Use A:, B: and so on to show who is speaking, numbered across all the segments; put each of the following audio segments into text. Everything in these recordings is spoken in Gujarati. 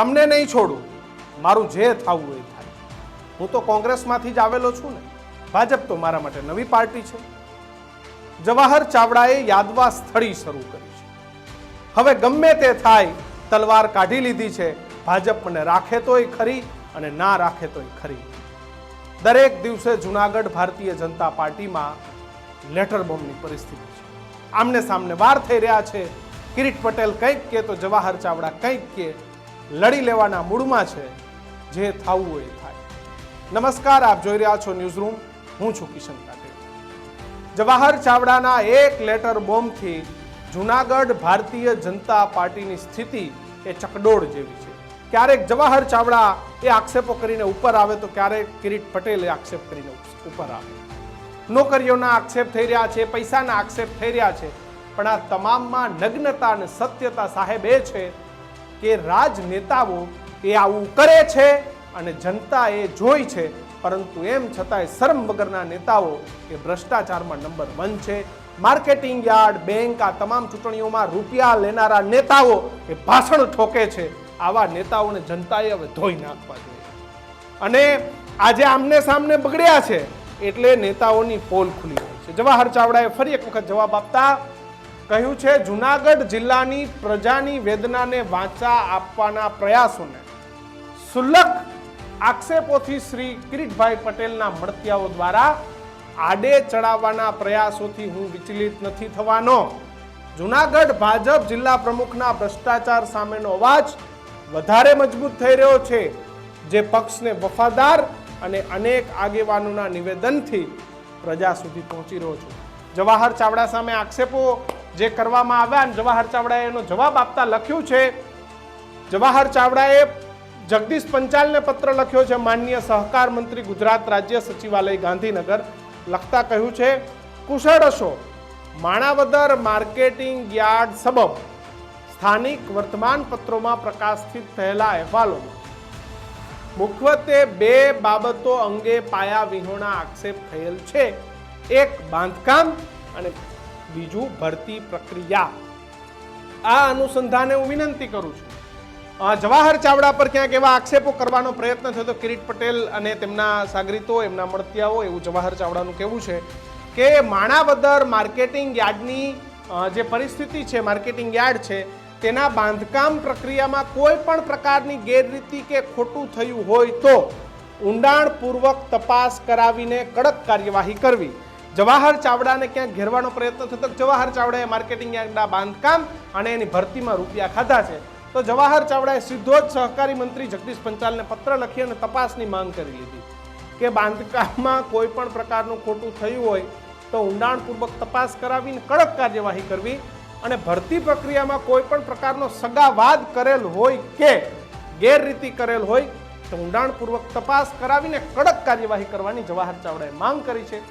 A: તમને નહીં છોડું, મારું જે થવું એ થાય. હું તો કોંગ્રેસમાંથી જ આવેલો છું ને. ભાજપ તો મારા માટે નવી પાર્ટી છે. જવાહર ચાવડાએ યાદવા સ્થળી શરૂ કરી છે. હવે ગમે તે થાય, તલવાર કાઢી લીધી છે. ભાજપ મને રાખે તોય ખરી અને ના રાખે તોય ખરી. દરેક દિવસે જુનાગઢ ભારતીય જનતા પાર્ટીમાં લેટર બોમ્બની પરિસ્થિતિ છે. આમને સામને વાર થઈ રહ્યા છે. કિરીટ પટેલ કંઈક કે તો જવાહર ચાવડા કંઈક કે લડી લેવાના મૂડમાં છે, જે થવું એ થાય. નમસ્કાર, આપ જોઈ રહ્યા છો ન્યૂઝ રૂમ હું છું કિશન કાટેલ જવાહર ચાવડાના એક લેટર બોમ્બથી જુનાગઢ ભારતીય જનતા પાર્ટીની સ્થિતિ એ ચકડોળ જેવી છે. ક્યારેક જવાહર ચાવડા એ આક્ષેપો કરીને ઉપર આવે તો ક્યારેક કિરીટ પટેલ એ આક્ષેપ કરીને ઉપર આવે. નોકરીઓના આક્ષેપ થઈ રહ્યા છે, પૈસાના આક્ષેપ થઈ રહ્યા છે, પણ આ તમામમાં નગ્નતા અને સત્યતા સાહેબ એ છે કે રાજનેતાઓ એ આવું કરે છે અને જનતા એ જોઈ છે. પરંતુ એમ છતાંય શરમ વગરના નેતાઓ એ ભ્રષ્ટાચારમાં નંબર વન છે. માર્કેટિંગ યાર્ડ, બેંક, આ તમામ ચૂંટણીઓમાં રૂપિયા લેનારા નેતાઓ એ ભાષણ ઠોકે છે. આવા નેતાઓને જનતાએ હવે ધોઈ નાખવા જોઈએ. અને આજે આમને સામને બગડ્યા છે એટલે નેતાઓની પોલ ખુલી ગઈ છે. જવાહર ચાવડાએ ફરી એક વખત જવાબ આપતા કહ્યું છે, જુનાગઢ જિલ્લાની પ્રજાની વેદનાને વાંચા આપવાના પ્રયાસોને સુલક આક્ષેપોથી શ્રી કિરીટભાઈ પટેલના મળતિયાઓ દ્વારા આડે ચડાવવાના પ્રયાસોથી હું વિચલિત નથી થવાનો. જુનાગઢ ભાજપ જિલ્લા પ્રમુખના ભ્રષ્ટાચાર સામેનો અવાજ વધારે મજબૂત થઈ રહ્યો છે, જે પક્ષને વફાદાર અને અનેક આગેવાનોના નિવેદનથી પ્રજા સુધી પહોંચી રહ્યો છું. જવાહર ચાવડા સામે આક્ષેપો જે કરવામાં આવ્યા અને જવાહર ચાવડાએ એનો જવાબ આપતા લખ્યું છે. જવાહર ચાવડાએ જગદીશ પંચાલને પત્ર લખ્યો છે. માનનીય સહકાર મંત્રી ગુજરાત રાજ્ય સચિવાલય ગાંધીનગર. લખતા કહ્યું છે કુશળશો માણાવદર માર્કેટિંગ યાર્ડ સબબ સ્થાનિક વર્તમાન પત્રોમાં પ્રકાશિત થયેલા અહેવાલોમાં મુખ્યત્વે બે બાબતો અંગે પાયા વિહોણા આક્ષેપ થયેલ છે. એક બાંધકામ અને બીજું ભરતી પ્રક્રિયા. આ અનુસંધાને હું વિનંતી કરું છું. જવાહર ચાવડા પર ક્યાંક એવા આક્ષેપો કરવાનો પ્રયત્ન થયો તો કિરીટ પટેલ અને તેમના સાગરીતો, એમના મળતિયાઓ, એવું જવાહર ચાવડાનું કહેવું છે કે માણાવદર માર્કેટિંગ યાર્ડની જે પરિસ્થિતિ છે, માર્કેટિંગ યાર્ડ છે, તેના બાંધકામ પ્રક્રિયામાં કોઈ પણ પ્રકારની ગેરરીતિ કે ખોટું થયું હોય તો ઊંડાણપૂર્વક તપાસ કરાવીને કડક કાર્યવાહી કરવી. જવાહર ચાવડાને ક્યાંક ઘેરવાનો પ્રયત્ન થતો જવાહર ચાવડાએ માર્કેટિંગ યાર્ડના બાંધકામ અને એની ભરતીમાં રૂપિયા ખાધા છે. તો જવાહર ચાવડાએ સીધો જ સહકારી મંત્રી જગદીશ પંચાલને પત્ર લખી અને તપાસની માંગ કરી લીધી કે બાંધકામમાં કોઈ પણ પ્રકારનું ખોટું થયું હોય તો ઊંડાણપૂર્વક તપાસ કરાવીને કડક કાર્યવાહી કરવી અને ભરતી પ્રક્રિયામાં કોઈ પણ પ્રકારનો સગાવાદ કરેલ હોય કે ગેરરીતિ કરેલ હોય તો ઊંડાણપૂર્વક તપાસ કરાવીને કડક કાર્યવાહી કરવાની જવાહર ચાવડાએ માંગ કરી છે.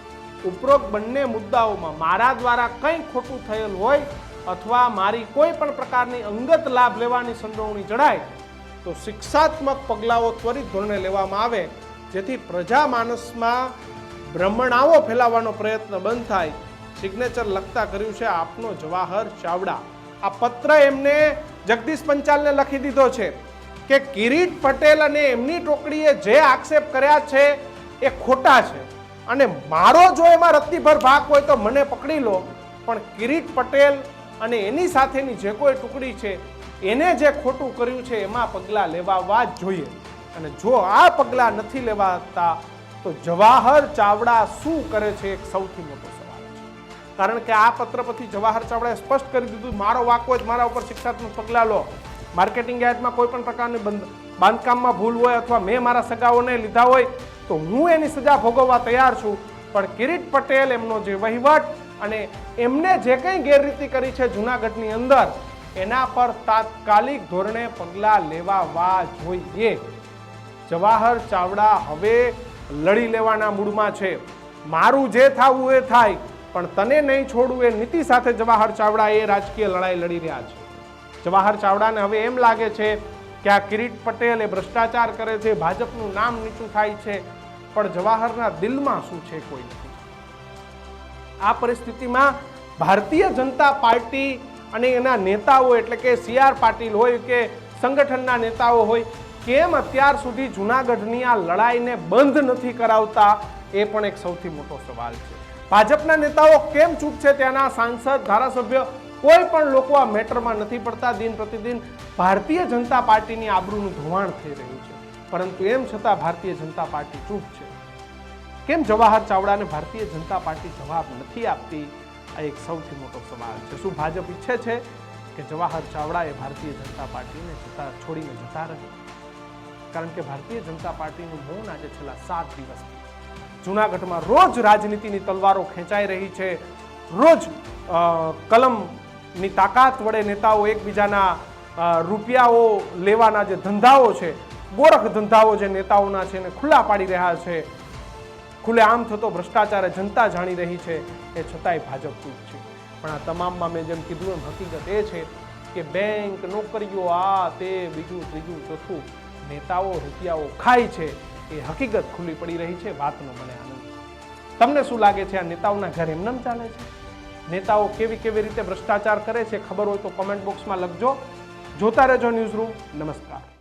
A: ઉપરોક્ત બંને મુદ્દાઓમાં મારા દ્વારા કંઈ ખોટું થયેલ હોય અથવા મારી કોઈ પણ પ્રકારની અંગત લાભ લેવાની સંડોવણી જણાય, તો શિક્ષાત્મક પગલાઓ ત્વરિત ધોરણે લેવામાં આવે, જેથી પ્રજા માનસમાં ભ્રમણાઓ ફેલાવવાનો પ્રયત્ન બંધ થાય. સિગ્નેચર લખતા કર્યું છે આપનો જવાહર ચાવડા. આ પત્ર એમને જગદીશ પંચાલને લખી દીધો છે કે કિરીટ પટેલ અને એમની ટોકડીએ જે આક્ષેપ કર્યા છે એ ખોટા છે. અને મારો જો એમાં રત્તીભર ભાગ હોય તો મને પકડી લો. પણ કિરીટ પટેલ અને એની સાથેની જે કોઈ ટુકડી છે, એને જે ખોટું કર્યું છે, એમાં પગલાં લેવાવા જ જોઈએ. અને જો આ પગલાં નથી લેવાતા, તો જવાહર ચાવડા શું કરે છે, એક સૌથી મોટો સવાલ છે. કારણ કે આ પત્ર પછી જવાહર ચાવડાએ સ્પષ્ટ કરી દીધું, મારો વાકો જ મારા ઉપર શિક્ષાત્મક પગલાં લો. માર્કેટિંગ યાર્ડમાં કોઈ પણ પ્રકારની બંધ, બાંધકામમાં ભૂલ હોય અથવા મેં મારા સગાઓને લીધા હોય તો હું એની સજા ભોગવવા તૈયાર છું, પણ કિરીટ પટેલ એમનો જે વહીવટ અને એમને જે કંઈ ગેરરીતિ કરી છે જુનાગઢની અંદર, એના પર તાત્કાલિક ધોરણે પગલાં લેવાવા જોઈએ. જવાહર ચાવડા હવે લડી લેવાના મૂડમાં છે. મારું જે થવું એ થાય, પણ તને નહીં છોડવું એ નીતિ સાથે જવાહર ચાવડા એ રાજકીય લડાઈ લડી રહ્યા છે. જવાહર ચાવડાને હવે એમ લાગે છે કે આ કિરીટ પટેલ એ ભ્રષ્ટાચાર કરે છે, ભાજપનું નામ નીચું થાય છે પણ જવાહરના દિલમાં શું છે કોઈ નથી. આ પરિસ્થિતિમાં ભારતીય જનતા પાર્ટી અને એના નેતાઓ એટલે કે સી આર પાટીલ હોય કે સંગઠનના નેતાઓ હોય, કેમ અત્યાર સુધી જૂનાગઢની આ લડાઈને બંધ નથી કરાવતા, એ પણ એક સૌથી મોટો સવાલ છે. ભાજપના નેતાઓ કેમ ચૂપ છે? ત્યાંના સાંસદ, ધારાસભ્ય કોઈ પણ લોકો આ મેટરમાં નથી પડતા. દિન પ્રતિદિન ભારતીય જનતા પાર્ટીની આબરૂનું ધોવાણ થઈ રહ્યું પરંતુ એમ છતાં ભારતીય જનતા પાર્ટી ચૂપ છે. કેમ જવાહર ચાવડાને ભારતીય જનતા પાર્ટી જવાબ નથી આપતી? આ એક સૌથી મોટો સવાલ છે. શું ભાજપ ઈચ્છે છે કે જવાહર ચાવડા એ ભારતીય જનતા પાર્ટીને જતા છોડીને જતા રહે? કારણ કે ભારતીય જનતા પાર્ટીનું મૌન આજે છેલ્લા સાત દિવસ જૂનાગઢમાં રોજ રાજનીતિની તલવારો ખેંચાઈ રહી છે. રોજ કલમની તાકાત વડે નેતાઓ એકબીજાના રૂપિયાઓ લેવાના જે ધંધાઓ છે ગોરખ ધંધાઓ જે નેતાઓના છે એને ખુલ્લા પાડી રહ્યા છે. ખુલ્લે આમ થતો ભ્રષ્ટાચાર જનતા જાણી રહી છે. એ છતાંય ભાજપ ચૂપ છે. પણ આ તમામમાં મેં જેમ કીધું એમ હકીકત એ છે કે બેંક નોકરીઓ આ તે બીજું ત્રીજું ચોથું નેતાઓ રૂપિયાઓ ખાય છે. એ હકીકત ખુલ્લી પડી રહી છે. વાતનો મને આનંદ તમને શું લાગે છે આ નેતાઓના ઘર એમનેમ ચાલે છે? નેતાઓ કેવી કેવી રીતે ભ્રષ્ટાચાર કરે છે ખબર હોય તો કોમેન્ટ બોક્સમાં લખજો. જોતા રહેજો ન્યૂઝ રૂમ નમસ્કાર.